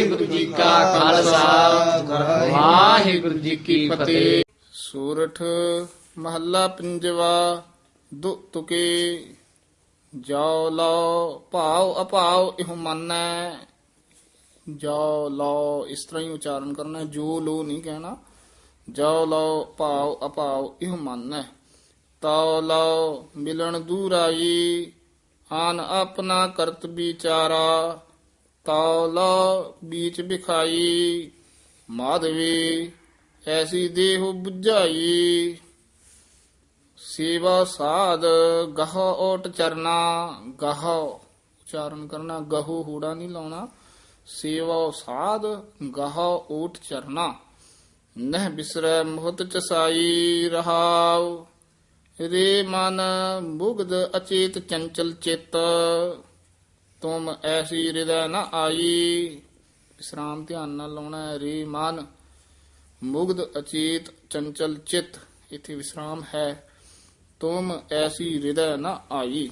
ਵਾਹਿਗੁਰੂ ਜੀ ਕਾ ਖਾਲਸਾ। ਵਾਹਿਗੁਰੂ ਜੀ ਕੀ ਫਤਿਹ। ਸੂਰਠ ਮਹੱਲਾ ਪੰਜਵਾ ਦੁ ਤੁਕੇ ਜਾਉ ਲਓ ਭਾਉ ਅਭਾਉ ਇਹ ਮੰਨੈ। ਜਾਉ ਲਓ ਇਸ ਤਰ੍ਹਾਂ ਹੀ ਉਚਾਰਨ ਕਰਨਾ, ਜੋ ਲੋ ਨਹੀਂ ਕਹਿਣਾ। ਜਾਉ ਲਓ ਭਾਉ ਅਭਾਉ ਇਹ ਮੰਨੈ। ਤਾਉ ਲਓ ਮਿਲਣ ਦੂਰਾਈ ਆਨ ਆਪਣਾ ਕਰਤ ਵਿਚਾਰਾ। ਤਾਉ ਬੀਚ ਬਿਖਾਈ ਮਾਧਵੀ ਐਸੀ ਦੇਹ 부ਝਾਈ ਸੇਵਾ ਸਾਧ ਗਹ ਓਟ ਚਰਨਾ, ਗਹ ਉਚਾਰਨ ਕਰਨਾ, ਗਹੂ ਹੂੜਾ ਨਹੀਂ ਲਾਉਣਾ। ਸੇਵਾ ਸਾਧ ਗਹ ਓਟ ਚਰਨਾ, ਨਹ ਬਿਸਰੈ ਮੋਹਤ ਚਸਾਈ ਰਹਾਉ। ਰੇ ਮਨ ਮੁਗਦ ਅਚੇਤ ਚੰਚਲ ਚਿਤ ਤੁਮ ਐਸੀ ਹਿਰਦੈ ਨ ਆਈ। ਵਿਸਰਾਮ ਧਿਆਨ ਨਾਲ ਲਾਉਣਾ ਹੈ ਰੇ ਮਨ। ਮੁਗਧ ਅਚੇਤ ਚੰਚਲ ਚਿਤ। ਇਥੇ ਵਿਸਰਾਮ ਹੈ। ਤੁਮ ਐਸੀ ਹਿਰਦੈ ਨ ਆਈ।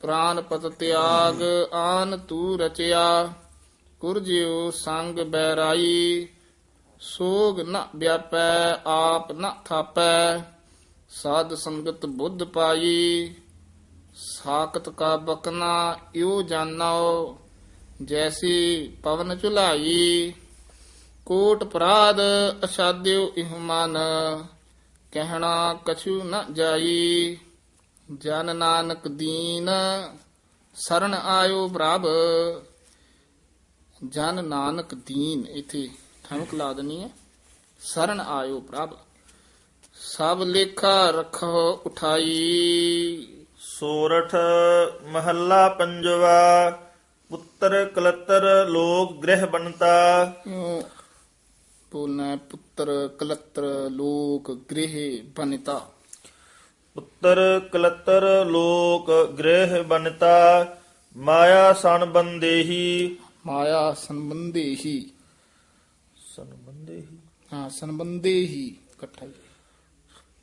ਪ੍ਰਾਨ ਪਤ ਤਿਆਗ, ਆਨ ਤੂ ਰਚਿਆ। ਕੁਰਜਿਓ ਸੰਗ ਬੈਰਾਈ ਸੋਗ ਨ ਵਿਆਪੈ, ਆਪ ਨ ਥਾਪੈ। ਸਾਧ ਸੰਗਤ ਬੁੱਧ ਪਾਈ। ਸਾਖਤ ਕਾ ਬਕਨਾ ਇਉ ਜਾਣੋ ਜੈਸੀ ਪਵਨ ਝੁਲਾਈ। ਕੋਟ ਪ੍ਰਾਦ ਅਸਾਦਿਓ ਇਹ ਮਨ, ਕਹਿਣਾ ਕਛੂ ਨ ਜਾਈ। ਜਨ ਨਾਨਕ ਦੀਨ ਸਰਣ ਆਇਓ ਪ੍ਰਭ। ਜਨ ਨਾਨਕ ਦੀਨ, ਇਥੇ ਠਮਕ ਲਾ ਦਨੀ ਹੈ। ਸਰਣ ਆਇਓ ਪ੍ਰਭ। ਸਭ ਲੇਖਾ ਰੱਖੋ ਉਠਾਈ। ਸੋਰਠ ਮਹੱਲਾ ਪੰਜਵਾ ਪੁੱਤਰ ਕਲਤਰ ਲੋਕ ਗ੍ਰਹਿ ਬਣਤਾ। ਬੋਲਣਾ ਹੈ, ਪੁੱਤਰ ਕਲਤਰ ਲੋਕ ਗ੍ਰਹਿ ਬਨਿਤਾ ਪੁੱਤਰ ਕਲਤਰ ਲੋਕ ਗ੍ਰਹਿ ਬਣਤਾ ਮਾਇਆ ਸਣ ਬੰਦੇਹੀ ਮਾਇਆ ਸੰਬੰਧੇ ਹੀ ਸਣ ਬੰਦੇਹੀ ਹਾਂ ਸੰਬੰਧੇ ਹੀ ਇਕੱਠਾ ਹੀ।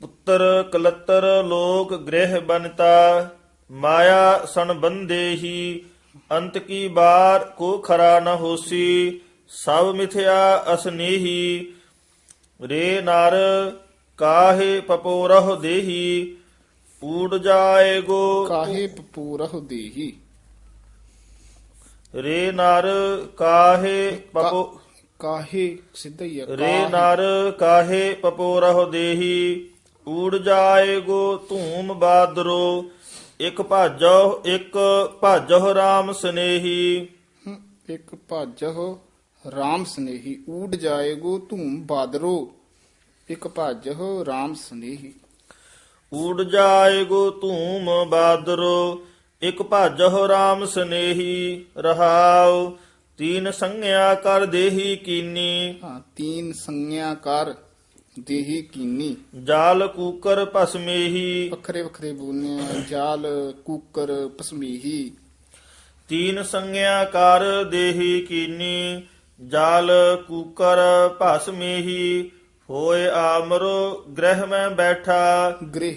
ਪੁੱਤਰ ਕਲਤਰ ਲੋਕ ਗ੍ਰਹਿ ਬਣਤਾ ਮਾਇਆ ਸਣ ਬੰਦੇਹੀ ਅੰਤ ਕੀ ਬਾਰ ਕੋ ਖਰਾ ਨ ਹੋਸੀ ਸਭ ਮਿਥਿਆ ਅਸਨੇਹੀ ਰੇ ਨਰ ਕਾਹੇ ਪਪੋਰਹ ਦੇਹੀ ਊੜ ਜਾਏਗੋ ਕਾਹੇ ਪੂਰਹ ਦੇਹੀ? ਰੇ ਨਰ ਕਾਹੇ ਪਪੋ ਕਾਹੇ ਸਿੱਧਾ ਹੀ ਰੇ। ਨਰ ਕਾਹੇ ਪਪੋਰਹ ਦੇਹੀ। ਊੜ ਜਾਏਗੋ ਧੂਮ ਬਾਦਰੋ ਇੱਕ ਭਾਜੋ ਇੱਕ ਭਾਜੋ RAM ਸਨੇਹੀ। ਇੱਕ ਭਾਜਹੁ RAM ਸਨੇਹੀ ਊਡ ਜਾਏਗੋ ਧੂਮ ਬਾਦਰੋ ਇੱਕ ਭਾਜਹੁ RAM ਸਨੇਹੀ। ਊੜ ਜਾਏਗੋ ਧੂਮ ਬਾਦਰੋ ਇੱਕ ਭਾਜੋ RAM ਸਨੇਹੀ। ਰਹਾਉ ਤੀਨ ਸੰਗਿਆ ਕਰ ਦੇਹੀ ਕੀਨੀ। ਹਾਂ ਤੀਨ ਸੰਗਿਆ ਕਰ ਦੇਹੀ ਕੀਨੀ। ਜਾਲ ਕੂਕਰ ਭਸਮੇਹੀ। ਵੱਖਰੇ ਵੱਖਰੇ ਬੋਲਨੇ ਆ ਜਾਲ ਕੂਕਰ ਪਸਮੀਹੀ ਤੀਨ ਸੰਗਿਆ ਕਰ ਦੇਹੀ ਕੀਨੀ ਜਾਲ ਕੂਕਰ ਭਸਮੇਹੀ। ਹੋਏ ਆਮਰੋ ਗ੍ਰਹਿ ਮੈਂ ਬੈਠਾ। ਗ੍ਰਹਿ।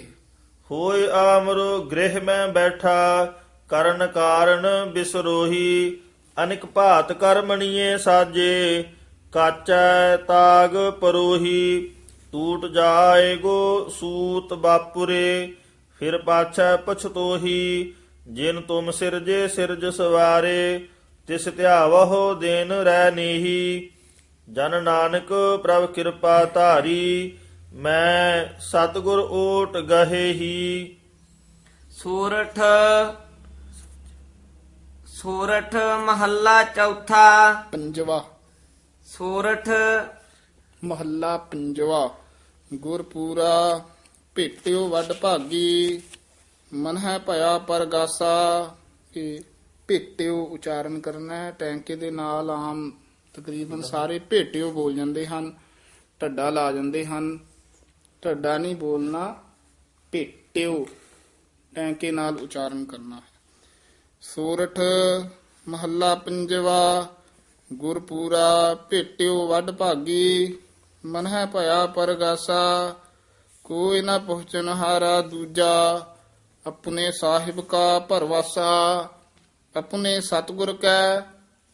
ਹੋਏ ਆਮਰੋ ਗ੍ਰਹਿ ਮੈਂ ਬੈਠਾ ਕਰਨ ਕਾਰਨ ਬਿਸਰੋਹੀ। ਅਨਿਕ ਭਾਤ ਕਰਮਣੀਏ ਸਾਜੇ ਕਾਚੈ ਤਾਗ ਪਰੋਹੀ। ਟੂਟ ਜਾਏਗੋ ਸੂਤ ਬਾਪੁਰੇ ਫਿਰ ਪਾਛੈ ਪਛਤੋਹੀ ਜਿਨ ਤੁਮ ਸਿਰਜੇ ਸਿਰਜ ਸਵਾਰੇ ਤਿਸ ਧਿਆਵਹੁ ਦੇਨ ਰਹਿ ਨੀਹੀ। ਜਨ ਨਾਨਕ ਪ੍ਰਭ ਕਿਰਪਾ ਧਾਰੀ ਮੈਂ ਸਤਗੁਰ ਓਟ ਗਹੇ ਹੀ ਸੂਰਠ ਸੂਰਠ ਮਹੱਲਾ ਚੌਥਾ। ਪੰਜਵਾ। ਸੂਰਠ ਮਹੱਲਾ ਪੰਜਵਾ ਗੁਰਪੂਰਾ ਭੇਟਿਓ ਵੱਡ ਭਾਗੀ ਮਨ ਹੈ ਭਇਆ ਪਰਗਾਸਾ ਇਹ ਭੇਟਿਓ ਉਚਾਰਨ ਕਰਨਾ ਹੈ ਟੈਂਕੇ ਦੇ ਨਾਲ ਆਮ ਤਕਰੀਬਨ ਸਾਰੇ ਭੇਟਿਓ ਬੋਲ ਜਾਂਦੇ ਹਨ ਢੱਡਾ ਲਾ ਜਾਂਦੇ ਹਨ ਢੱਡਾ ਨਹੀਂ ਬੋਲਣਾ ਭੇਟਿਓ ਟੈਂਕੇ ਨਾਲ ਉਚਾਰਨ ਕਰਨਾ ਹੈ। ਸੂਰਠ ਮਹੱਲਾ ਪੰਜਵਾ ਗੁਰਪੂਰਾ ਭੇਟਿਓ ਵੱਡ ਭਾਗੀ ਮਨ ਹੈ ਭਇਆ ਪਰਗਾਸਾ ਕੋਈ ਨਾ ਪਹੁੰਚਨ ਹਾਰਾ ਦੂਜਾ ਆਪਣੇ ਸਾਹਿਬ ਕਾ ਭਰਵਾਸਾ ਆਪਣੇ ਸਤਿਗੁਰ ਕੈ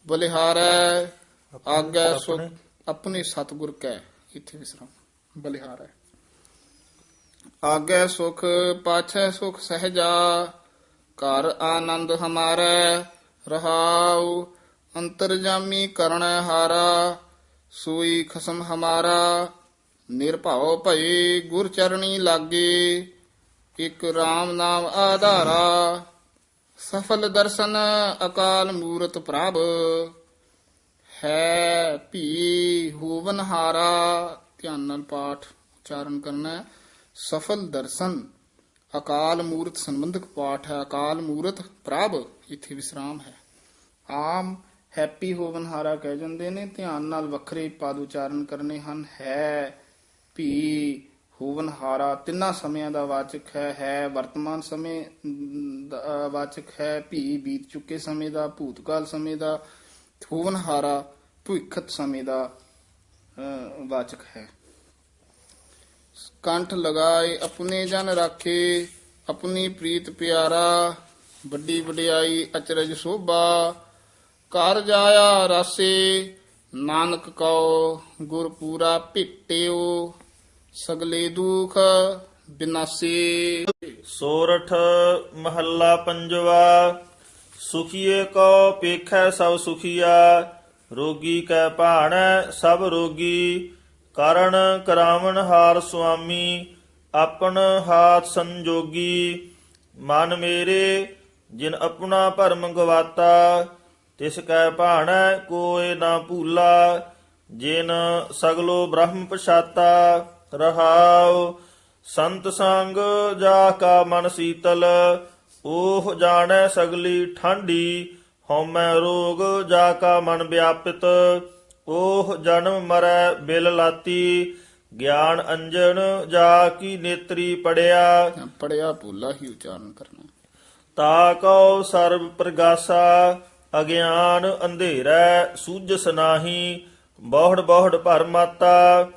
ਬਲਿਹਾਰੈ ਆਗੈ ਸੁਖ ਆਪਣੇ? ਆਪਣੇ ਸਤਿਗੁਰ ਕੈ ਇੱਥੇ ਵਿਸਰਾਮ ਬਲਿਹਾਰੈ ਆਗੈ ਸੁਖ ਪਾਛੈ ਸੁਖ ਸਹਜਾ ਘਰ ਆਨੰਦ ਹਮਾਰੈ ਰਹਾਉ ਅੰਤਰਜਾਮੀ ਕਰਣੈ ਹਾਰਾ ਸੋਈ ਖਸਮ ਹਮਾਰਾ, ਨਿਰਭਉ ਭਈ ਗੁਰ ਚਰਣੀ ਲਾਗੇ ਇਕ RAM ਨਾਮ ਆਧਾਰਾ, ਸਫਲ ਦਰਸ਼ਨ ਅਕਾਲ ਮੂਰਤ ਪ੍ਰਭ, ਹੈ ਭੀ ਹੋਵਨ ਹਾਰਾ। ਧਿਆਨ ਨਾਲ ਪਾਠ ਉਚਾਰਨ ਕਰਨਾ ਸਫਲ ਦਰਸ਼ਨ ਅਕਾਲ ਮੂਰਤ ਸੰਬੰਧਕ ਪਾਠ ਹੈ। ਅਕਾਲ ਮੂਰਤ ਪ੍ਰਭ, ਇੱਥੇ ਵਿਸਰਾਮ ਹੈ। ਆਮ ਹੈਪੀ ਹੋਵਨਹਾਰਾ ਕਹਿ ਜਾਂਦੇ ਨੇ, ਧਿਆਨ ਨਾਲ ਵੱਖਰੇ ਪਦ ਉਚਾਰਨ ਕਰਨੇ ਹਨ। ਹੈ, ਭੀ, ਹੋਵਨਹਾਰਾ ਤਿੰਨਾਂ ਸਮਿਆਂ ਦਾ ਵਾਚਕ ਹੈ ਹੈ, ਵਰਤਮਾਨ ਸਮੇਂ ਦਾ ਵਾਚਕ ਹੈ, ਭੀ, ਬੀਤ ਚੁੱਕੇ ਸਮੇਂ ਦਾ, ਭੂਤਕਾਲ ਸਮੇਂ ਦਾ, ਹੋਵਨਹਾਰਾ ਹਾਰਾ ਸਮੇਂ ਦਾ ਵਾਚਕ ਹੈ। ਕੰਠ ਲਗਾਏ ਆਪਣੇ ਜਨ ਰਾਖੇ, ਆਪਣੀ ਪ੍ਰੀਤ ਪਿਆਰਾ, ਵੱਡੀ ਵਡਿਆਈ ਅਚਰਜ ਸੋਭਾ ਕਰ ਜਾਇਆ ਰਾਸੇ, ਨਾਨਕ ਕਉ ਗੁਰ ਪੂਰਾ ਭਿਟਿਓ, ਸਗਲੇ ਦੁਖ ਬਿਨਾਸੇ। ਸੋਰਠ ਮਹੱਲਾ ਪੰਜਵਾ, ਸੁਖੀਏ ਕੋ ਪੇਖੈ ਸਭ ਸੁਖੀਆ, ਰੋਗੀ ਕੈ ਭਾਣੈ ਸਭ ਰੋਗੀ, ਕਰਨ ਕਰਾਵਣ ਹਾਰ ਸੁਆਮੀ, ਆਪਣ ਹਾਥ ਸੰਜੋਗੀ। ਮਨ ਮੇਰੇ, ਜਿਨ ਆਪਣਾ ਭਰਮ ਗਵਾਤਾ ਤਿਸ ਕੈ ਭਾਣੈ ਕੋਇ ਨਾ ਭੂਲਾ ਜਿਨ ਸਗਲੋ ਬ੍ਰਹਮ ਪਛਾਤਾ ਰਹਾਉ। ਸੰਤ ਸੰਗ ਜਾ ਕਾ ਮਨ ਸੀਤਲ ਉਹ ਜਾਣੈ ਸਗਲੀ ਠੰਡੀ ਹਉਮੈ ਰੋਗ ਜਾ ਕਾ ਮਨ ਵਿਆਪਿਤ। ਉਹ ਜਨਮ ਮਰੈ ਬਿਲ ਲਾਤੀ ਗਿਆਨ ਅੰਜਨ ਜਾ ਕੀ ਨੇਤਰੀ ਪੜਿਆ। ਪੜਿਆ ਭੁੱਲਾ ਹੀ ਉਚਾਰਨ ਕਰਨਾ। ਤਾ ਕਉ ਸਰਬ ਪ੍ਰਗਾਸਾ ਅਗਿਆਨ ਅੰਧੇਰੈ ਸੂਝਸ ਨਾਹੀ ਬਹੁੜ ਬਹੁੜ ਭਰਮਾਤਾ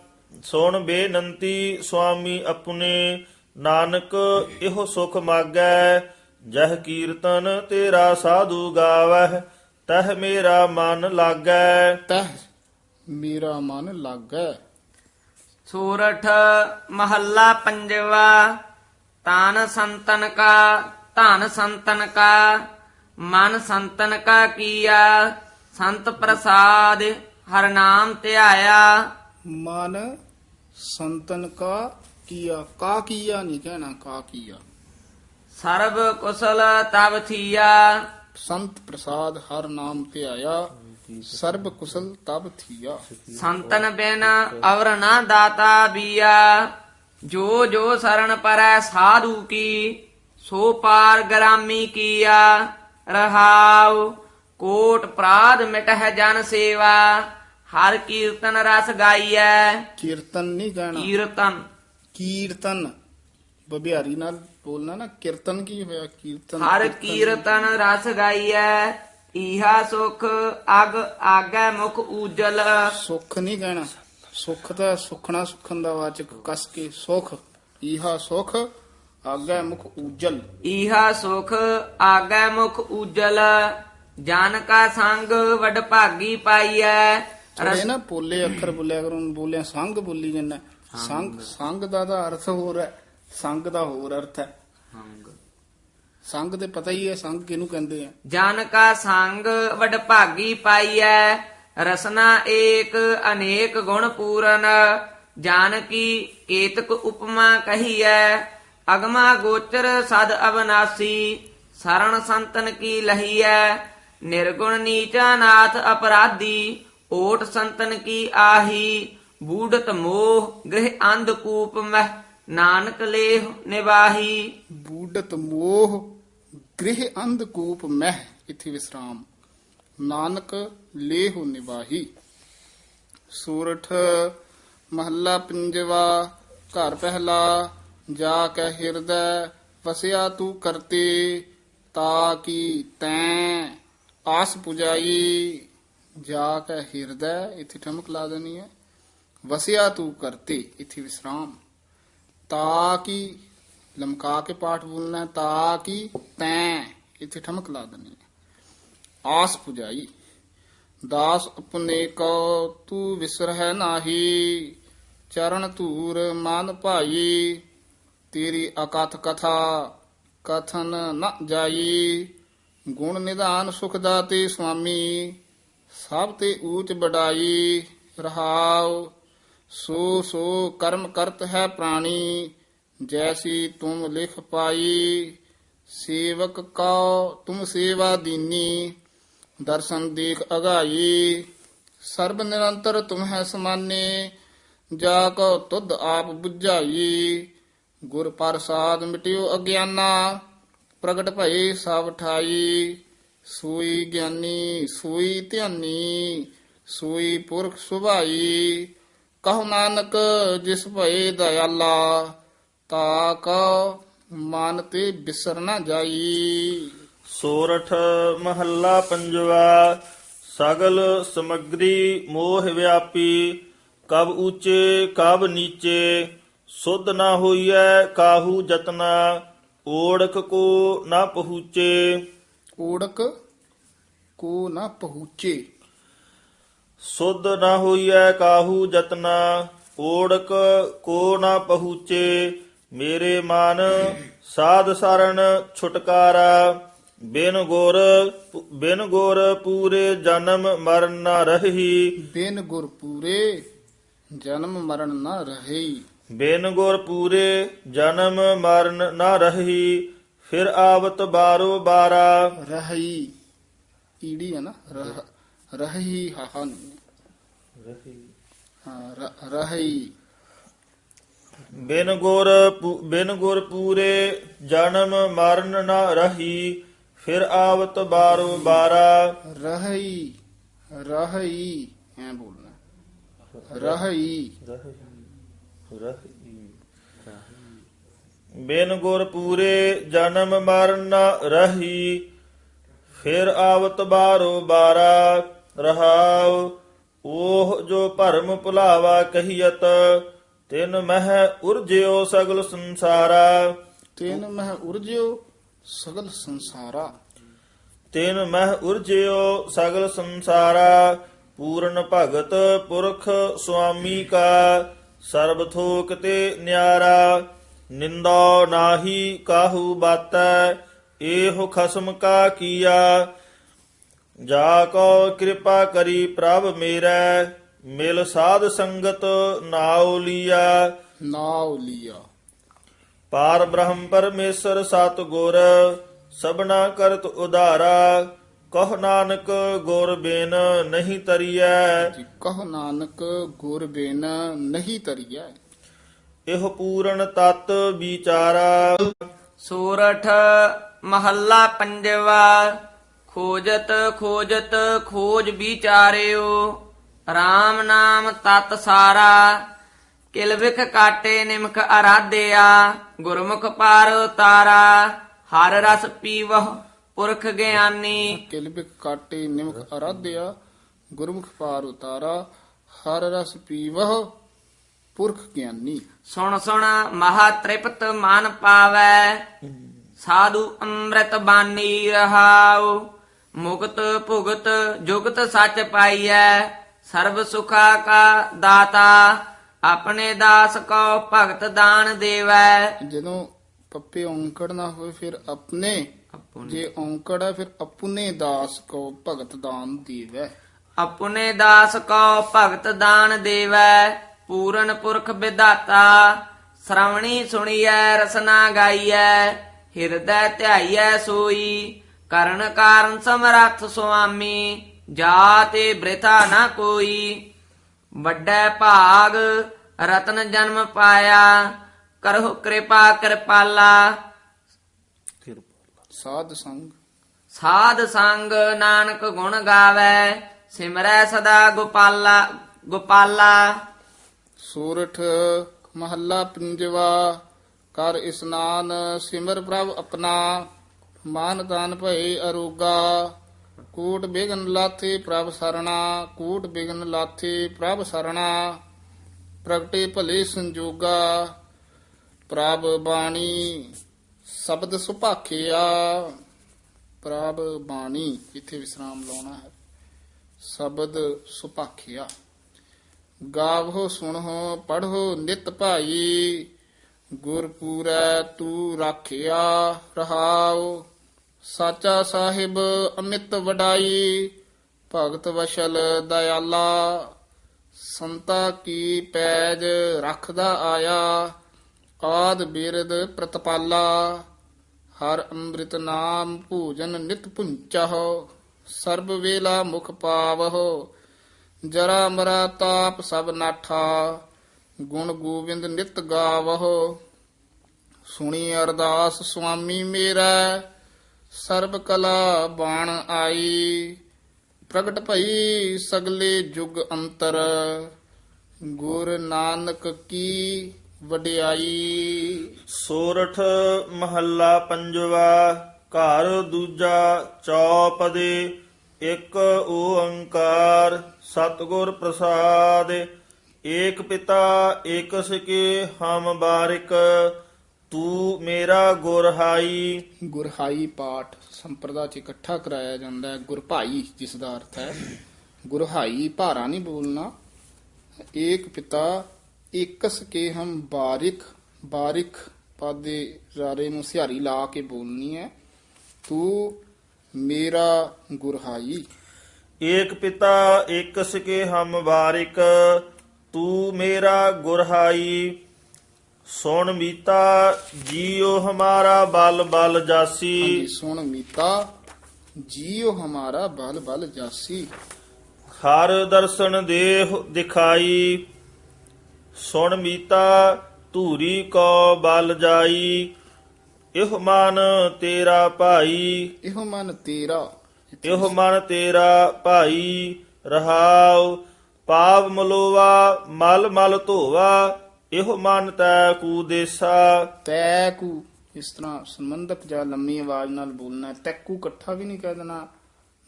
ਸੁਣ ਬੇਨੰਤੀ ਸੁਆਮੀ ਆਪਣੇ ਨਾਨਕ ਇਹੋ ਸੁਖ ਮਾਗੈ ਜਹ ਕੀਰਤਨ ਤੇਰਾ ਸਾਧੂ ਗਾਵਹਿ ਤਹ ਮੇਰਾ ਮਨ ਲਾਗੈ। ਤਹ ਮੇਰਾ ਮਨ ਲਾਗੈ। ਸੂਰਠ ਮਹੱਲਾ ਪੰਜਵਾ ਤਾਨ ਸੰਤਨ ਕਾ ਧਨ ਸੰਤਨ ਕਾ। ਮਨ ਸੰਤਨ ਕਾ ਕੀਆ ਸੰਤ ਪ੍ਰਸਾਦ ਹਰ ਨਾਮ ਧਿਆਇਆ। ਮਨ ਸੰਤਨ ਕਾ ਕੀਆ ਕਾ ਕੀਆ ਨਹੀਂ ਕਹਿਣਾ ਕਾ ਕੀਆ। ਸਰਬ ਕੁਸਲ ਤਬ ਥੀਆ। ਸੰਤ ਪ੍ਰਸਾਦ ਹਰ ਨਾਮ ਤੇ ਆਇਆ ਸਰਬ ਕੁਸਲ ਤਬ ਥੀਆ। ਸੰਤਨ ਬਿਨ ਅਵਰ ਨਾ ਦਾਤਾ ਬੀਆ। ਜੋ ਜੋ ਸਰਣ ਪਰੈ ਸਾਧੂ ਕੀ ਸੋ ਪਾਰ ਗ੍ਰਾਮੀ ਕੀਆ। ਰਹਾਉ। ਕੋਟ ਪ੍ਰਾਦ ਮਿਟਹਿ ਜਨ ਸੇਵਾ। ਹਰ ਕੀਰਤਨ ਰਸ ਗਾਈਐ। ਕੀਰਤਨ ਨਹੀਂ ਕਹਿਣਾ ਕੀਰਤਨ। ਕੀਰਤਨ। ਬਬਿਆਰੀ ਨਾਲ ਬੋਲਣਾ ਨਾ ਕੀਰਤਨ ਕੀ ਹੋਇਆ? ਕੀਰਤਨ ਹਰ ਕੀਰਤਨ। ਕੀਰਤਨ ਰਸ ਗਾਈਐ। ਈਹਾ ਸੁਖ ਅਗ ਆਗੈ ਮੁਖ ਉਜਲ ਸੁੱਖ ਨਹੀਂ ਕਹਿਣਾ ਸੁੱਖ ਤਾਂ ਸੁਖਣਾ ਸੁਖਨ ਦਾ ਵਾਚਕ ਕਸ ਕੇ ਸੁਖ। ਈਹਾ ਸੁਖ ਆਗੇ ਮੁਖ ਉਜਲ ਈਹਾ ਸੁਖ ਆਗੈ ਮੁਖ ਉਜਲ ਜਨ ਕਾ ਸੰਗ ਵਡ ਭਾਗੀ ਪਾਈਐ। ਥੋੜੇ ਨਾ ਪੋਲੇ ਅੱਖਰ ਬੋਲਿਆ ਕਰੋ ਬੋਲਿਆ ਸੰਗ ਬੋਲੀ ਜੰਨਾ ਸੰਗ। ਸੰਗ ਦਾ ਤਾਂ ਅਰਥ ਹੋਰ ਹੈ ਸੰਗ ਦਾ ਹੋਰ ਅਰਥ ਹੈ ਸੰਗ। ਤੇ ਪਤਾ ਹੀ ਹੈ ਸੰਗ ਕਿਹਨੂੰ ਕਹਿੰਦੇ ਆ। ਜਨ ਕਾ ਸੰਗ ਵਡ ਭਾਗੀ ਪਾਈਐ ਰਸਨਾ ਏਕ ਅਨੇਕ ਗੁਣ ਪੂਰਨ ਜਾਨ ਕੀ ਕੇਤਕ ਉਪਮਾ ਕਹੀਐ। ਅਗਮਾ ਗੋਚਰ ਸਦ ਅਵਨਾਸੀ ਸਰਣ ਸੰਤਨ ਕੀ ਲਹੀਐ? ਨਿਰਗੁਣ ਨੀਚਾ ਨਾਥ ਅਪਰਾਧੀ, ਓਟ ਸੰਤਨ ਕੀ ਆਹੀ? ਬੂਢਤ ਮੋਹ ਗ੍ਰਹਿ ਅੰਧ ਕੂਪ ਮਹਿ, ਨਾਨਕ ਲੇਹ ਨਿਵਾਹੀ। ਬੂਡਤ ਮੋਹ ਗ੍ਰਹਿ ਅੰਧਕੂਪ ਮਹਿ, ਇਥੇ ਵਿਸਰਾਮ। ਨਾਨਕ ਲੇਹੁ ਨਿਵਾਹੀ। ਸੂਰਠ ਮਹੱਲਾ ਪੰਜਵਾ, ਘਰ ਪਹਿਲਾ ਜਾ ਕੇ ਹਿਰਦੈ ਵਸਿਆ ਤੂੰ ਕਰਤੇ, ਤਾ ਕੀ ਤੈਂ ਆਸ ਪੁਜਾਈ। ਜਾ ਕੇ ਹਿਰਦੈ, ਇਥੇ ਠਮਕ ਲਾ ਦੇਣੀ ਹੈ। ਵਸਿਆ ਤੂੰ ਕਰਤੇ, ਇਥੇ ਵਿਸਰਾਮ। ਤਾ ਕੀ, ਲਮਕਾ ਕੇ ਪਾਠ ਬੋਲਣਾ, ਤਾ ਕੀ ਤੈਂ, ਇੱਥੇ ਠਮਕ ਲਾ ਦੇਣੀ ਹੈ। ਆਸ ਪੁਜਾਈ। ਦਾਸ ਆਪਣੇ ਕੋ ਤੂੰ ਵਿਸਰਹਿ ਨਾਹੀ, ਚਰਨ ਧੂਰ ਮਨ ਭਾਈ। ਤੇਰੀ ਅਕਥ ਕਥਾ ਕਥਨ ਨ ਜਾਈ। ਗੁਣ ਨਿਧਾਨ ਸੁਖ ਦਾਤੇ ਸੁਆਮੀ, ਸਭ ਤੇ ਊਚ ਬਡਾਈ ਰਹਾਉ। ਸੋ ਸੋ ਕਰਮ ਕਰਤ ਹੈ ਪ੍ਰਾਣੀ, ਜੈਸੀ ਤੁਮ ਲਿਖ ਪਾਈ। ਸੇਵਕ ਕਉ ਤੁਮ ਸੇਵਾ ਦੀਨੀ, ਦਰਸ਼ਨ ਦੇਖ ਅਗਾਈ। ਸਰਬ ਨਿਰੰਤਰ ਤੁਮ ਹੈ ਸਮਾਨੇ, ਜਾ ਕੋ ਤੁਧ ਆਪ 부ਝਾਈ ਗੁਰ ਪ੍ਰਸਾਦ ਮਿਟਿਓ ਅਗਿਆਨਾ, ਪ੍ਰਗਟ ਭਏ ਸਭ ਠਾਈ, ਸੋਈ ਗਿਆਨੀ, ਸੂਈ ਧਿਆਨੀ, ਸੂਈ ਪੁਰਖ ਸੁਭਾਈ, ਕਹੋ ਨਾਨਕ ਜਿਸ ਭਏ ਦਇਆਲਾ, ਤਾ ਕੋ ਮਨ ਤੇ ਬਿਸਰ ਨਾ ਜਾਈ। ਸੋਰਠ ਮਹੱਲਾ ਪੰਜਵਾ, ਸਗਲ ਸਮਗਰੀ ਮੋਹ ਵਿਆਪੀ, ਕਬ ਉੱਚੇ ਕਬ ਨੀਚੇ ਸੁਧ ਨਾ ਹੋਈਐ ਕਾਹੂ ਜਤਨਾ ਓੜਕ ਕੋ ਨਾ ਪਹੁੰਚੇ। ਓੜਕ ਕੋ ਨਾ ਪਹੁੰਚੇ। ਸੁਧ ਨਾ ਹੋਈਐ ਕਾਹੂ ਜਤਨਾ ਓੜਕ ਕੋ ਨਾ ਪਹੁੰਚੇ। ਮੇਰੇ ਮਨ ਸਾਧ ਸਰਣ ਛੁਟਕਾਰਾ ਬਿਨ ਗੁਰ ਬਿਨ ਗੁਰ ਪੂਰੇ ਜਨਮ ਮਰਨ ਨਾ ਰਹੀ। ਬਿਨ ਗੁਰ ਪੂਰੇ ਜਨਮ ਮਰਨ ਨਾ ਰਹੇ। ਬਿਨ ਗੁਰ ਪੂਰੇ ਜਨਮ ਮਰਨ ਨਾ ਰਹੀ ਫਿਰ ਆਵਤ ਬਾਰੋ ਬਾਰਾ। ਰਹੀ ਈੜੀ ਹੈ ਨਾ? ਰਹ- ਰਹੀ ਹਾਹਾ ਨਹੀਂ ਹਾਂ ਰ- ਰਹੀ। ਬਿਨ ਗੁਰ ਪੂ- ਬਿਨ ਗੁਰ ਪੂਰੇ ਜਨਮ ਮਰਨ ਨਾ ਰਹੀ ਫਿਰ ਆਵਤ ਬਾਰੋ ਬਾਰਾ। ਰਹੀ ਰਹੀ ਐ ਬੋਲਣਾ। ਰਹੀ। ਬਿਨ ਗੁਰ ਪੂਰੇ ਜਨਮ ਮਰਨ ਨਾ ਰਹੀ ਫਿਰ ਆਵਤ ਬਾਰੋ ਬਾਰਾ ਰਹਾਉ। ਉਹ ਜੋ ਭਰਮ ਭੁਲਾਵਾ ਕਹੀਅਤ ਤਿਨ ਮਹਿ ਉਰਜਿਓ ਸਗਲ ਸੰਸਾਰਾ। ਤੈਨ ਮਹਿ ਉਰਜਿਓ ਸਗਲ ਸੰਸਾਰਾ। ਤਿਨ ਮਹਿ ਉਰਜਿਓ ਸਗਲ ਸੰਸਾਰਾ। ਪੂਰਨ ਭਗਤ ਪੁਰਖ ਸੁਆਮੀ ਕਾ ਸਰਬ ਥੋਕ ਤੇ ਨਿਆਰਾ ਨਿੰਦਾ ਨਾਹੀ ਕਾਹੂ ਬਾਤੈ ਇਹੋ ਖਸਮ ਕਾ ਕੀਆ। ਜਾ ਕੋ ਕਿਰਪਾ ਕਰੀ ਪ੍ਰਭ ਮੇਰੈ ਮਿਲ ਸਾਧ ਸੰਗਤ ਨਾਉ ਲੀਆ। ਨਾਉ ਲਿਆ। ਪਾਰ ਬ੍ਰਹਮ ਪਰਮੇਸ਼ਰ ਸਤ ਗੁਰ ਸਭਨਾ ਕਰਤ ਉਧਾਰਾ। ਕਹ ਨਾਨਕ ਗੁਰ ਬਿਨ ਨਹੀਂ ਤਰੀਐ। ਕਹ ਨਾਨਕ ਗੁਰ ਬਿਨ ਨਹੀਂ ਤਰੀਐ। ਇਹ ਪੂਰਨ ਤਤ ਵਿਚਾਰਾ। ਸੂਰਠ ਮਹੱਲਾ ਪੰਜਵਾ ਖੋਜਤ ਖੋਜਤ ਖੋਜ ਵਿਚਾਰਿਓ। RAM ਨਾਮ ਤਤ ਸਾਰਾ ਕਿਲ ਵਿਖ ਕਾਟੇ ਨਿਮਕ ਅਰਾਧਿਆ। ਗੁਰਮੁਖ ਪਾਰ ਤਾਰਾ ਹਰ ਰਸ ਪੀਵਹ ਪੁਰਖ ਗਿਆਨੀ। ਕਿਲਬਿਕ ਕਾਟੇ ਨਿਮਕ ਅਰਾਧਿਆ ਗੁਰਮੁਖ ਪਾਰ ਉਤਾਰਾ ਹਰ ਰਸ ਪੀਵਹ ਪੁਰਖ ਗਿਆਨੀ। ਸੁਣ ਸੁਣ ਮਹਾ ਤ੍ਰਿਪਤ ਮਨ ਪਾਵੈ ਸਾਧੂ ਅੰਮ੍ਰਿਤ ਬਾਣੀ ਰਹਾਉ ਮੁਕਤ ਭੁਗਤ ਜੁਗਤ ਸੱਚ ਪਾਈਐ ਸਰਬ ਸੁਖਾ ਕਾ ਦਾਤਾ ਆਪਣੇ ਦਾਸ ਕੋ ਭਗਤ ਦਾਨ ਦੇਵੈ। ਜਦੋਂ ਪੱਪੇ ਔਂਕੜ ਨਾ ਹੋਵੇ ਫਿਰ ਆਪਣੇ ਜੇ ਔਂਕੜ ਹੈ ਫਿਰ ਆਪਣੇ ਦਾਸ ਕੋ ਭਗਤ ਦਾਨ ਦੇਵੈ। ਆਪਣੇ ਦਾਸ ਕੋ ਭਗਤ ਦਾਨ ਦੇਵੈ ਪੂਰਨ ਪੁਰਖ ਵਿਦਾਤਾ ਸ਼ਰਵਣੀ ਸੁਣੀਐ ਰਸਨਾ ਗਾਈਐ ਹਿਰਦੈ ਧਿਆਈਐ ਸੋਈ ਕਰਨ ਕਾਰਨ ਸਮਰੱਥ ਸੁਆਮੀ ਜਾਤੇ ਬ੍ਰਿਥਾ ਨਾ ਕੋਈ। ਵੱਡਾ ਭਾਗ ਰਤਨ ਜਨਮ ਪਾਇਆ ਕਰਹੁ ਕਿਰਪਾ ਕਿਰਪਾਲਾ ਸਾਧ ਸੰਗ। ਸਾਧ ਸੰਗ ਨਾਨਕ ਗੁਣ ਗਾਵੇ ਸਿਮਰੈ ਸਦਾ ਗੋਪਾਲਾ ਗੋਪਾਲਾ। ਸੂਰਠ ਮਹੱਲਾ ਪੰਜਵਾ ਕਰ ਇਸਨਾਨ ਸਿਮਰ ਪ੍ਰਭ ਆਪਣਾ। ਮਾਨ ਦਾਨ ਭਏ ਅਰੋਗਾ ਕੂਟ ਬਿਗਨ ਲਾਥੇ ਪ੍ਰਭ ਸਰਣਾ ਕੂਟ ਬਿਗਨ ਲਾਥੇ ਪ੍ਰਭ ਸਰਣਾ। ਪ੍ਰਗਟੇ ਭਲੇ ਸੰਜੋਗਾ ਪ੍ਰਭ ਬਾਣੀ ਸ਼ਬਦ ਸੁਭਾਖਿਆ ਪ੍ਰਭ ਬਾਣੀ, ਇੱਥੇ ਵਿਸਰਾਮ ਲਾਉਣਾ ਹੈ। ਸ਼ਬਦ ਸੁਭਾਖਿਆ ਗਾਵੋ, ਸੁਣੋ, ਪੜ੍ਹੋ, ਨਿਤ ਭਾਈ, ਗੁਰਪੂਰੈ ਤੂੰ ਰਾਖਿਆ ਰਹਾਉ। ਸਾਚਾ ਸਾਹਿਬ ਅਮਿਤ ਵਡਾਈ, ਭਗਤ ਵਸ਼ਲ ਦਇਆਲਾ। ਸੰਤਾ ਕੀ ਪੈਜ ਰੱਖਦਾ ਆਇਆ ਆਦ ਬੇਰਦ ਪ੍ਰਤਪਾਲਾ, ਹਰ ਅੰਮ੍ਰਿਤ ਨਾਮ ਭੂਜਨ ਨਿਤ ਪੁੰਚਹੁ ਸਰਬ ਵੇਲਾ ਮੁਖ ਪਾਵਹੁ, ਜਰਾ ਮਰਾ ਤਾਪ ਸਭ ਨਾਠਾ, ਗੁਣ ਗੋਬਿੰਦ ਨਿਤ ਗਾਵਹੁ। ਸੁਣੀ ਅਰਦਾਸ ਸੁਆਮੀ ਮੇਰਾ, ਸਰਬ ਕਲਾ ਬਾਣ ਆਈ। ਪ੍ਰਗਟ ਭਈ ਸਗਲੇ ਜੁਗ ਅੰਤਰ, ਗੁਰ ਨਾਨਕ ਕੀ ਵਡਿਆਈ। ਸੋਰਠ ਮਹੱਲਾ ਪੰਜਵਾ ਘਰ ਦੂਜਾ ਚੌਪਦੇ ਇੱਕ ਓੰਕਾਰ ਸਤਿਗੁਰ ਪ੍ਰਸਾਦ। ਏਕ ਪਿਤਾ ਏਕ ਸਕੇ ਹਮ ਬਾਰਿਕ ਤੂੰ ਮੇਰਾ ਗੁਰਹਾਈ ਗੁਰਹਾਈ ਪਾਠ ਸੰਪਰਦਾ ਚ ਇਕੱਠਾ ਕਰਾਇਆ ਜਾਂਦਾ ਹੈ। ਗੁਰਭਾਈ ਜਿਸ ਦਾ ਅਰਥ ਹੈ ਗੁਰਹਾਈ ਭਾਰਾ ਨਹੀਂ ਬੋਲਣਾ। ਏਕ ਪਿਤਾ ਇਕਸ ਕੇ ਹਮ ਬਾਰਿਕ ਬਾਰਿਕ ਪਾਦੇ ਰਾਰੇ ਨੂੰ ਸਿਹਾਰੀ ਲਾ ਕੇ ਬੋਲਣੀ ਹੈ। ਤੂੰ ਮੇਰਾ ਗੁਰਹਾਈ। ਏਕ ਪਿਤਾ ਏਕ ਸਕੇ ਹਮ ਬਾਰਿਕ ਤੂੰ ਮੇਰਾ ਗੁਰਹਾਈ। ਸੁਣ ਮੀਤਾ ਜੀਉ ਹਮਾਰਾ ਬਲ ਬਲ ਜਾਸੀ। ਹਾਂਜੀ ਸੁਣ ਮੀਤਾ ਜੀਉ ਹਮਾਰਾ ਬਲ ਬਲ ਜਾਸੀ। ਹਰ ਦਰਸ਼ਨ ਦੇਹ ਦਿਖਾਈ। ਸੁਣ ਮੀਤਾ ਧੂਰੀ ਕੋ ਬਲ ਜਾਈ ਇਹ ਮਨ ਤੇਰਾ ਭਾਈ ਇਹੋ ਮਨ ਤੇਰਾ ਇਹ ਮਨ ਤੇਰਾ ਭਾਈ ਰਹਾਉ ਪਾਪ ਮਲੋਵਾ ਮਲ ਮਲ ਧੋਵਾ ਇਹ ਮਨ ਤੈ ਕੂ ਦੇਸਾ ਤੈ ਕੂ ਇਸ ਤਰ੍ਹਾਂ ਸੰਬੰਧਕ ਜਾਂ ਲੰਮੀ ਆਵਾਜ਼ ਨਾਲ ਬੋਲਣਾ। ਤੈਕੂ ਇਕੱਠਾ ਵੀ ਨਹੀਂ ਕਹਿ ਦੇਣਾ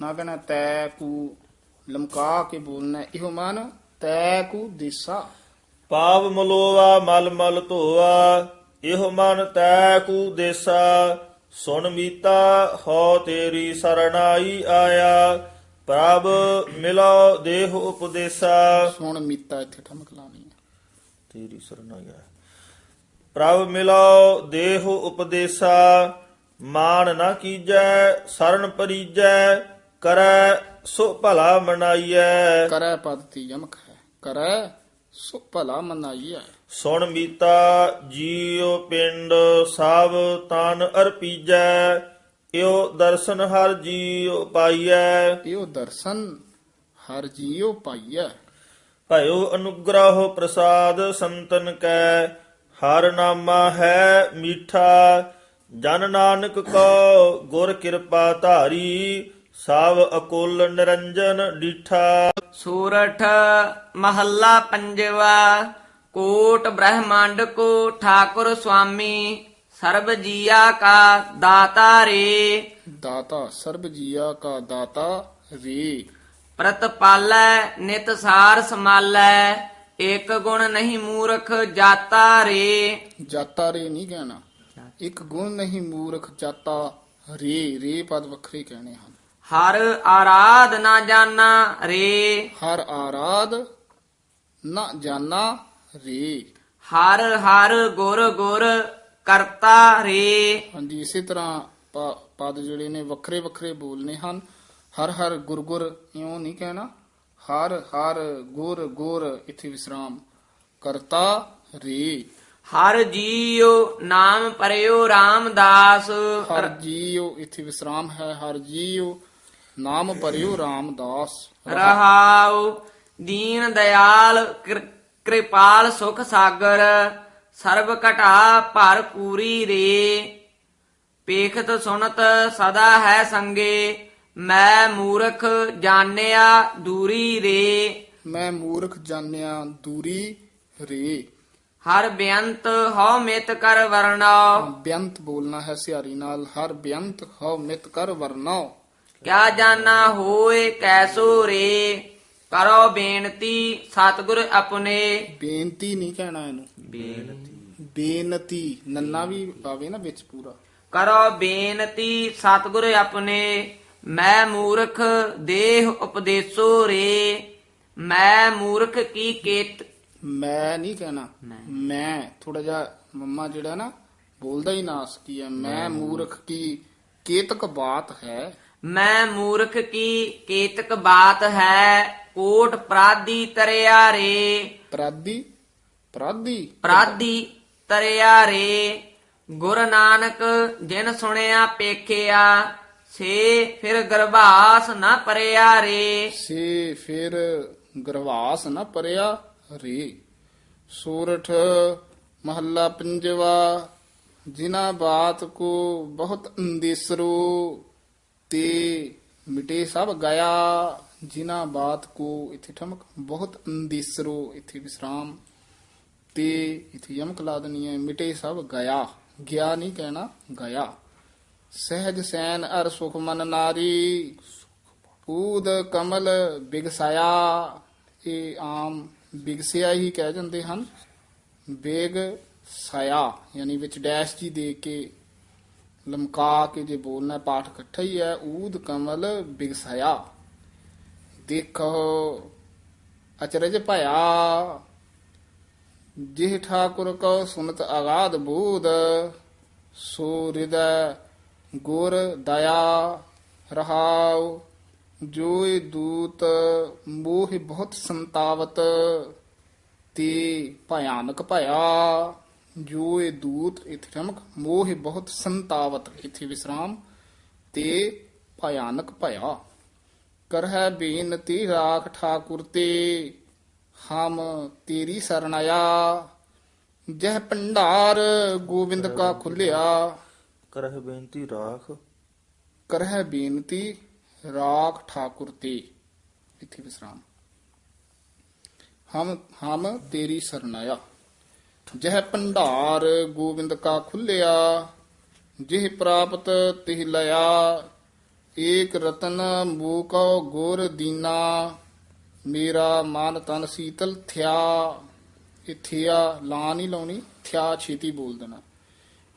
ਨਾ ਕਹਿਣਾ ਤੈ ਕੂ ਲਮਕਾ ਕੇ ਬੋਲਣਾ। ਇਹੋ ਮਨ ਤੈ ਕੂ ਦਿਸਾ ਪਾਪ ਮਲੋਵਾ ਮਲ ਮਲ ਧੋਵਾ ਇਹ ਮਨ ਤੈ ਕੂ ਦੇਸਾ ਸੁਣ ਮੀਤਾ ਹੋ ਤੇਰੀ ਸਰਣਾਈ ਆਇਆ ਪ੍ਰਭ ਮਿਲੋ ਦੇਹ ਉਪਦੇਸਾ। ਸੁਣ ਮੀਤਾ ਇੱਥੇ ਠਮਕ ਲਾਣੀ ਹੈ। ਤੇਰੀ ਸਰਣਾਈ ਆਇਆ। ਪ੍ਰਭ ਮਿਲੋ ਦੇਹ ਉਪਦੇਸਾ ਮਾਨ ਨਾ ਕੀਜੈ ਸਰਣ ਪਰੀਜੈ ਕਰੈ ਸੋ ਭਲਾ ਮਨਾਈਐ। ਕਰੈ ਪਦ ਤੀ ਯਮਕ ਹੈ ਕਰੈ ਸੋ ਭਲਾ ਮਨਾਈਐ। ਸੁਣ ਮੀਤਾ ਜੀਉ ਪਿੰਡ ਸਭ ਤਨ ਅਰਪੀਜੈ ਇਉ ਦਰਸ਼ਨ ਹਰ ਜੀਉ ਪਾਈਐ। ਇਹੋ ਦਰਸ਼ਨ ਹਰ ਜੀਉ ਪਾਈਐ। ਭਇਓ ਅਨੁਗ੍ਰਹ ਪ੍ਰਸਾਦ ਸੰਤਨ ਕੈ ਹਰ ਨਾਮਾ ਹੈ ਮੀਠਾ ਜਨ ਨਾਨਕ ਕੋ ਗੁਰ ਕਿਰਪਾ ਧਾਰੀ ਸਭ ਅਕੁਲ ਨਿਰੰਜਨ ਡੀਠਾ। ਸੂਰਠ ਮਹੱਲਾ ਪੰਜਵਾ ਕੋਟ ਬ੍ਰਹਮੰਡ ਕੋ ਠਾਕੁਰ ਸੁਆਮੀ ਸਰਬ ਜੀਆ ਕਾ ਦਾਤਾ ਰੇ। ਦਾਤਾ ਸਰਬ ਜੀਆ ਕਾ ਦਾਤਾ ਰੇ। ਪ੍ਰਤਪਾਲੈ ਨਿਤ ਸਾਰ ਸਮਾਲੈ ਇਕ ਗੁਣ ਨਹੀਂ ਮੂਰਖ ਜਾਤਾ ਰੇ। ਜਾਤਾ ਰੇ ਨਹੀਂ ਕਹਿਣਾ। ਇੱਕ ਗੁਣ ਨਹੀਂ ਮੂਰਖ ਜਾਤਾ ਰੇ ਰੇ ਪਦ ਵੱਖਰੇ ਕਹਿਣੇ ਹਨ। ਹਰ ਆਰਾਧ ਨਾ ਜਾਣਾ ਰੇ। ਹਰ ਆਰਾਧ ਨਾ ਜਾਣਾ ਰੇ। ਹਰ ਹਰ ਗੁਰ ਗੁਰ ਕਰਤਾ ਰੇ। ਹਾਂਜੀ ਇਸੇ ਤਰ੍ਹਾਂ ਪ- ਪਦ ਜਿਹੜੇ ਨੇ ਵੱਖਰੇ ਵੱਖਰੇ ਬੋਲਨੇ ਹਨ। ਹਰ ਹਰ ਗੁਰ ਗੁਰ ਇਉਂ ਨਹੀਂ ਕਹਿਣਾ। ਹਰ ਹਰ ਗੁਰ ਗੁਰ ਇਥੇ ਵਿਸਰਾਮ ਕਰਤਾ ਰੇ। ਹਰ ਜੀਉ ਨਾਮ ਪਰਿਓ ਰਾਮਦਾਸ। ਹਰ ਜੀਉ ਇਥੇ ਵਿਸਰਾਮ ਹੈ। ਹਰ ਜੀਉ ਨਾਮ ਭਰਿਓ ਰਾਮਦਾਸ। ਰਹਾਉ ਦੀਨ ਦਿਆਲ ਕਿਰ- ਕਿਰਪਾਲ ਸੁਖ ਸਾਗਰ ਸਰਬ ਘਟਾ ਭਰ ਪੂਰੀ ਰੇ। ਪੇਖਤ ਸੁਨਤ ਸਦਾ ਹੈ ਸੰਗੇ ਮੈਂ ਮੂਰਖ ਜਾਣਿਆ ਦੂਰੀ ਰੇ। ਮੈਂ ਮੂਰਖ ਜਾਣਿਆ ਦੂਰੀ ਰੇ। ਹਰ ਬੇਅੰਤ ਹਉ ਮਿਤ ਕਰ ਵਰਨਾ ਬੇਅੰਤ ਬੋਲਣਾ ਹੈ ਸਿਆਰੀ ਨਾਲ। ਹਰ ਬੇਅੰਤ ਹਉ ਮਿਤ ਕਰ ਵਰਨਾਓ ਕਿਆ ਜਾਣਾ ਹੋਏ ਕੈਸੋ ਰੇ? ਕਰੋ ਬੇਨਤੀ ਸਤਿਗੁਰ ਆਪਣੇ। ਬੇਨਤੀ ਨਹੀਂ ਕਹਿਣਾ ਇਹਨੂੰ। ਬੇਨਤੀ। ਨੰਨਾ ਵੀ ਆਵੇ ਨਾ ਵਿੱਚ ਪੂਰਾ। ਕਰੋ ਬੇਨਤੀ ਸਤਿਗੁਰ ਆਪਣੇ। ਮੈਂ ਮੂਰਖ ਦੇਹ ਉਪਦੇਸੋ ਰੇ। ਮੈਂ ਮੂਰਖ ਕੀ ਕੇਤ। ਮੈਂ ਨਹੀਂ ਕਹਿਣਾ। ਮੈਂ। ਥੋੜਾ ਜਿਹਾ ਮੰਮਾ ਜਿਹੜਾ ਨਾ ਬੋਲਦਾ ਹੀ ਨਾਸ ਕੀ ਹੈ। ਮੈਂ। ਮੂਰਖ ਕੀ ਕੇਤਕ ਬਾਤ ਹੈ। ਮੈਂ ਮੂਰਖ ਕੀ ਕੇਤਕ ਬਾਤ ਹੈ ਕੋਟ ਪ੍ਰਾਦੀ ਤਰਿਆ ਰੇ। ਪ੍ਰਾਦੀ? ਪ੍ਰਾਦੀ? ਪ੍ਰਾਦੀ ਤਰਿਆ ਰੇ। ਗੁਰ ਨਾਨਕ ਜਿਨ ਸੁਣਿਆ ਪੇਖਿਆ ਸੇ ਫਿਰ ਗਰਭਾਸ ਨਾ ਪਰਿਆ ਰੇ। ਸੇ ਫਿਰ ਗਰਵਾਸ ਨਾ ਪਰਿਆ ਰੇ। ਸੂਰਠ ਮਹੱਲਾ ਪੰਜਵਾ ਜਿਨਾ ਬਾਤ ਕੋ ਬਹੁਤ ਅੰਦੇਸਰੋ ਤੇ ਮਿਟੇ ਸਭ ਗਿਆ ਜਿਨ੍ਹਾਂ ਬਾਤ ਕੋ ਇਥੇ ਠਮਕ, ਬਹੁਤ ਅੰਦੇਸਰੋ ਇਥੇ ਵਿਸਰਾਮ। ਤੇ ਇਥੇ ਯਮਕ ਲਾ ਦੇਣੀ ਹੈ, ਮਿਟੇ ਸਭ ਗਿਆ ਗਿਆ ਨਹੀਂ ਕਹਿਣਾ ਗਿਆ ਸਹਿਜ ਸੈਨ ਅਰ ਸੁਖ ਮਨ ਨਾਰੀ, ਊਦ ਕਮਲ ਬਿਗਸਾਇਆ। ਇਹ ਆਮ ਬਿਗਸਿਆ ਹੀ ਕਹਿ ਜਾਂਦੇ ਹਨ, ਬੇਗ ਸਾਇਆ, ਯਾਨੀ ਵਿੱਚ ਡੈਸ਼ ਜੀ ਦੇ ਕੇ ਲਮਕਾ ਕੇ ਜੇ ਬੋਲਣਾ, ਪਾਠ ਇਕੱਠਾ ਹੀ ਹੈ, ਊਦ, ਕਮਲ, ਬਿਗਸਾਇਆ। ਦੇਖੋ, ਅਚਰਜ ਭਇਆ। ਜਿਹ ਠਾਕੁਰ ਕੋ ਸੁਨਤ ਆਗਾਦ ਬੂਦ ਸੋ ਹਿਰਦੈ ਗੁਰ ਦਇਆ ਰਹਾਉ। ਜੋਇ ਦੂਤ ਮੋਹ ਬਹੁਤ ਸੰਤਾਵਤ, ਤੇ ਭਿਆਨਕ ਭਇਆ। ਜੋਇ ਦੂਤ ਇਥੇ ਠਮਕ ਮੋਹ ਬਹੁਤ ਸੰਤਾਵਤ ਇਥੇ ਵਿਸਰਾਮ ਤੇ ਭਿਆਨਕ ਭਇਆ। ਕਰਹਿ ਬੇਨਤੀ ਰਾਖ ਠਾਕੁਰ ਤੇ ਹਮ ਤੇਰੀ ਸਰਣਾਇਆ ਜਹ ਭੰਡਾਰ ਗੋਬਿੰਦ ਕਾ ਖੁੱਲਿਆ। ਕਰਹਿ ਬੇਨਤੀ ਰਾਖ। ਕਰਹਿ ਬੇਨਤੀ ਰਾਖ ਠਾਕੁਰ ਤੇ ਇੱਥੇ ਵਿਸਰਾਮ। ਹਮ ਹਮ ਤੇਰੀ ਸਰਨਾਇਆ ਜਹ ਭੰਡਾਰ ਗੋਬਿੰਦ ਕਾ ਖੁੱਲਿਆ, ਜਿਹ ਪ੍ਰਾਪਤ ਤਿਹ ਲਿਆ, ਏਕ ਰਤਨ ਮੂਕਉ ਗੁਰ ਦੀਨਾ, ਮੇਰਾ ਮਨ ਤਨ ਸੀਤਲ ਥਿਆ। ਇਥਿਆ ਲਾ ਨਹੀਂ ਲਾਉਣੀ, ਥਿਆ ਛੇਤੀ ਬੋਲ ਦੇਣਾ।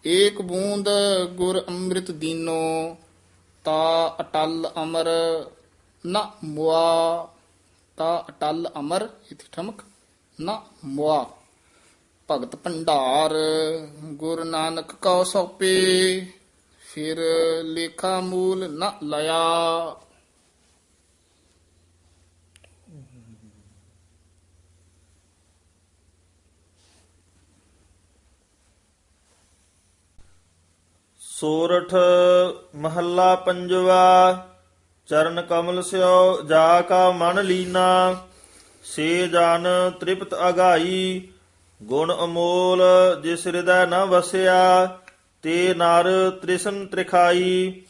ਏਕ ਬੂੰਦ ਗੁਰ ਅੰਮ੍ਰਿਤ ਦੀਨੋ, ਤਾ ਅਟਲ ਅਮਰ ਨਾ ਮੁਆ। ਤਾ ਅਟਲ ਅਮਰ, ਇਥੇ ਠਮਕ, ਨਾ ਮੁਆ। ਭਗਤ ਭੰਡਾਰ, ਗੁਰ ਨਾਨਕ ਕਉ ਸੌਪੇ, ਫਿਰ ਲੇਖਾ ਮੂਲ ਨ ਲਿਆ। ਸੋਰਠ ਮਹੱਲਾ ਪੰਜਵਾ, ਚਰਨ ਕਮਲ ਸਿਓ ਜਾ ਕਾ ਮਨ ਲੀਨਾ, ਸੇ ਜਨ ਤ੍ਰਿਪਤ ਅਗਾਈ ਗੁਣ ਅਮੋਲ ਜਿਸ ਹਿਰਦੈ ਨ ਵਸਿਆ ਤੇ ਨਰ ਤ੍ਰਿਸ਼ਨ ਤ੍ਰਿਖਾਈ।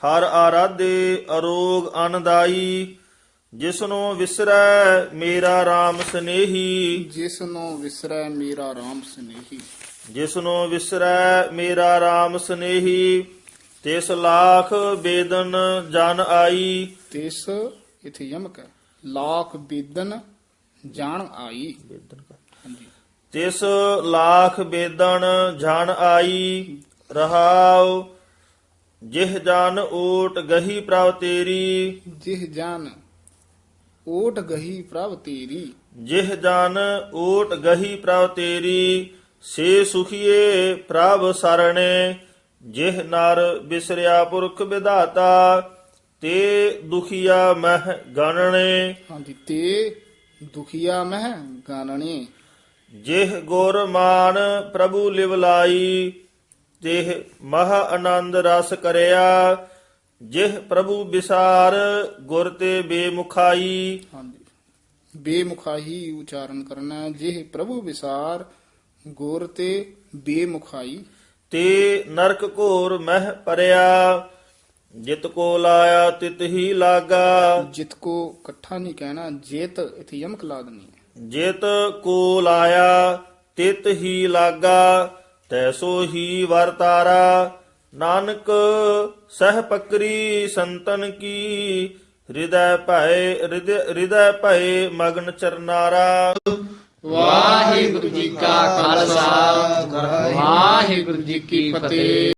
ਹਰ ਆਰਾਧੇ ਅਰੋਗ ਅਨਦਾਈ ਜਿਸਨੂੰ ਵਿਸਰੈ ਮੇਰਾ RAM ਸਨੇਹੀ। ਜਿਸ ਨੂੰ ਵਿਸਰੈ ਮੇਰਾ RAM ਸਨੇਹੀ। ਜਿਸਨੂੰ ਵਿਸਰੈ ਮੇਰਾ RAM ਸਨੇਹੀ ਤਿਸ ਲਾਖ ਬੇਦਨ ਜਨ ਆਈ। ਤਿਸ ਇਥੇ ਯਮਕ ਲਾਖ ਬੇਦਨ ਜਾਣ ਆਈ। ਹਾਂਜੀ ਤਿਸ ਲਾਖ ਬੇਦਨ ਜਨ ਆਈ ਰਹਾਉ ਜਿਹ ਜਨ ਓਟ ਗਹੀ ਪ੍ਰਭ ਤੇਰੀ। ਜਿਹ ਜਨ ਓਟ ਗਹੀ ਪ੍ਰਭ ਤੇਰੀ। ਜਿਹ ਜਨ ਓਟ ਗਹੀ ਪ੍ਰਭ ਤੇਰੀ ਸੇ ਸੁਖੀਏ ਪ੍ਰਭ ਸਰਣੇ। ਜਿਹ ਨਰ ਬਿਸਰਿਆ ਪੁਰਖ ਵਿਧਾਤਾ ਤੇ ਦੁਖੀਆ ਮਹਿ ਗਣਨੇ ਹਾਂਜੀ ਤੇ ਦੁਖੀਆ ਮਹਿ ਗਾਨਣੇ ਜਿਹ ਗੁਰ ਮਾਨ ਪ੍ਰਭੂ ਲਿਵ ਲਾਈ ਤਿਹ ਮਹਾ ਆਨੰਦ ਰਸ ਕਰਿਆ ਜਿਹ ਪ੍ਰਭੂ ਵਿਸਾਰ ਗੁਰ ਤੇ ਬੇਮੁਖਾਈ। ਹਾਂਜੀ। ਬੇਮੁਖਾਈ ਉਚਾਰਨ ਕਰਨਾ। ਜਿਹ ਪ੍ਰਭੂ ਵਿਸਾਰ ਗੁਰ ਤੇ ਬੇਮੁਖਾਈ। ਤੇ ਨਰਕ ਘੋਰ ਮਹਿ ਪਰਿਆ ਜਿਤ ਕੋ ਲਾਇਆ ਤਿਤ ਹੀ ਲਾਗਾ। ਜਿਤ ਕੋ ਇਕੱਠਾ ਨਹੀਂ ਕਹਿਣਾ ਜੇਤ ਇਥੇ ਯਮਕ ਲਾ ਦੇਣੀ ਹੈ। ਜਿਤ ਕੋ ਲਾਇਆ, ਤਿਤ ਹੀ ਲਾਗਾ ਤੈਸੋ ਹੀ ਵਰਤਾਰਾ ਨਾਨਕ, ਸਹਿ ਪਕਰੀ ਸੰਤਨ ਕੀ, ਹਿਰਦੈ ਭੈ ਹਿਰਦੈ ਹਿਰਦੈ ਮਗਨ ਚਰਨਾਰਾ। ਵਾਹਿਗੁਰੂ ਜੀ ਕਾ ਖਾਲਸਾ, ਵਾਹਿਗੁਰੂ ਜੀ ਕੀ ਫਤਿਹ।